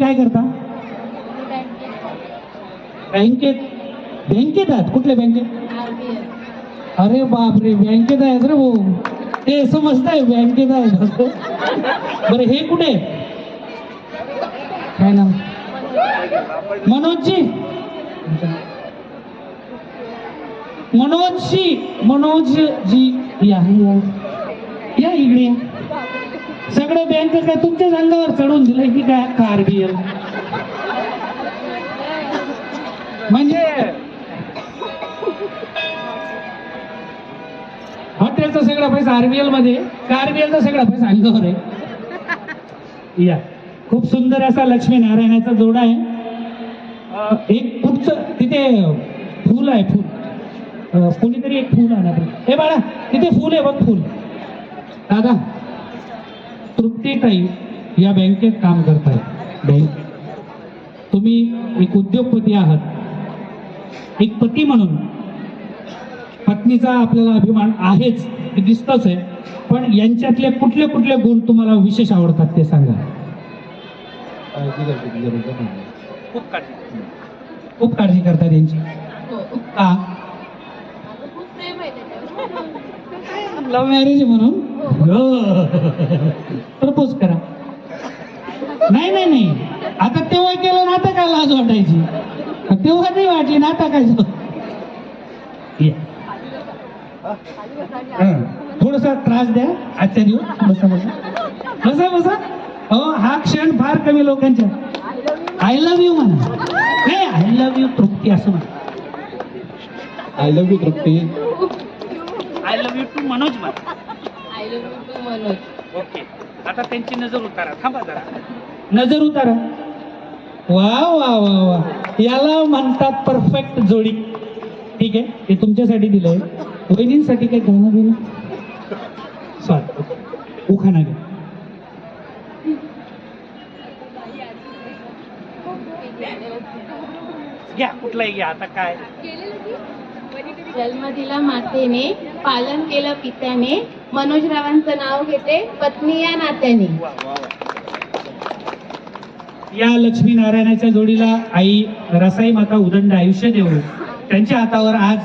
काय करता? बँकेत बँकेत आहात? कुठल्या बँकेत अरे बापरे बँकेत आहेत रे भाऊ. ते समजताय बँकेत आहे बरं हे कुठे? काय ना मनोजजी. मनोजजी. मनोज जी या. या इकडे या. सगळं बँक काय तुमच्याच अंगावर चढून दिलंय की काय आरबीएल? म्हणजे हॉटेलचा सगळा पैसा आरबीएलमध्ये आरबीएलचा सगळा पैसा अंगावर आहे? या. खूप सुंदर असा लक्ष्मी नारायणाचा जोडा आहे. एक पुढचं तिथे फूल आहे फूल. कोणीतरी एक फूल आणा हे बाळा तिथे फूल आहे बघ फूल. दादा तृप्तीताई या बँकेत काम करताय बँक. तुम्ही एक उद्योगपती आहात. एक पती म्हणून. पत्नीचा आपल्याला अभिमान आहेच हे दिसतच आहे. पण यांच्यातले कुठले कुठले गुण तुम्हाला विशेष आवडतात ते सांगा. खूप काळजी खूप काळजी करतात यांची. का? लव्ह मॅरेज म्हणून? प्रपोज करा. नाही नाही नाही. आता तेव्हा केलं ना आता काय लाज वाटायची? तेव्हा नाही वाटली ना आता काय ये. थोडासा त्रास द्या आचार्य बसा बसा. बसा बसा. हो हा क्षण फार कमी लोकांच्या. आय लव्ह यू म्हणा. नाही आय लव्ह यू तृप्ती असं म्हणा. I love you Trupti. I love you too Manoj म्हणा. ओके. आता त्यांची नजर उतारा. थांबा जरा. नजर उतारा. वा वा वा वा. याला म्हणतात परफेक्ट जोडी. ठीक आहे? ते तुमच्यासाठी दिलंय. वहिनींसाठी काही गाणं बिणं? सॉरी. उखाणा घ्या. घ्या कुठलाही घ्या. आता काय? जन्म दिला मातेने पालन केलं पित्याने. मनोजरावांचं नाव घेते. पत्नी या नात्याने. वा या लक्ष्मी नारायणाच्या जोडीला आई रसाई माता उदंड आयुष्य देऊ त्यांच्या हातावर आज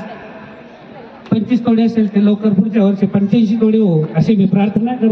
पंचवीस तोडे असेल ते लवकर पुढच्या वर्षी पंच्याऐंशी तोडे हो अशी मी प्रार्थना करतो.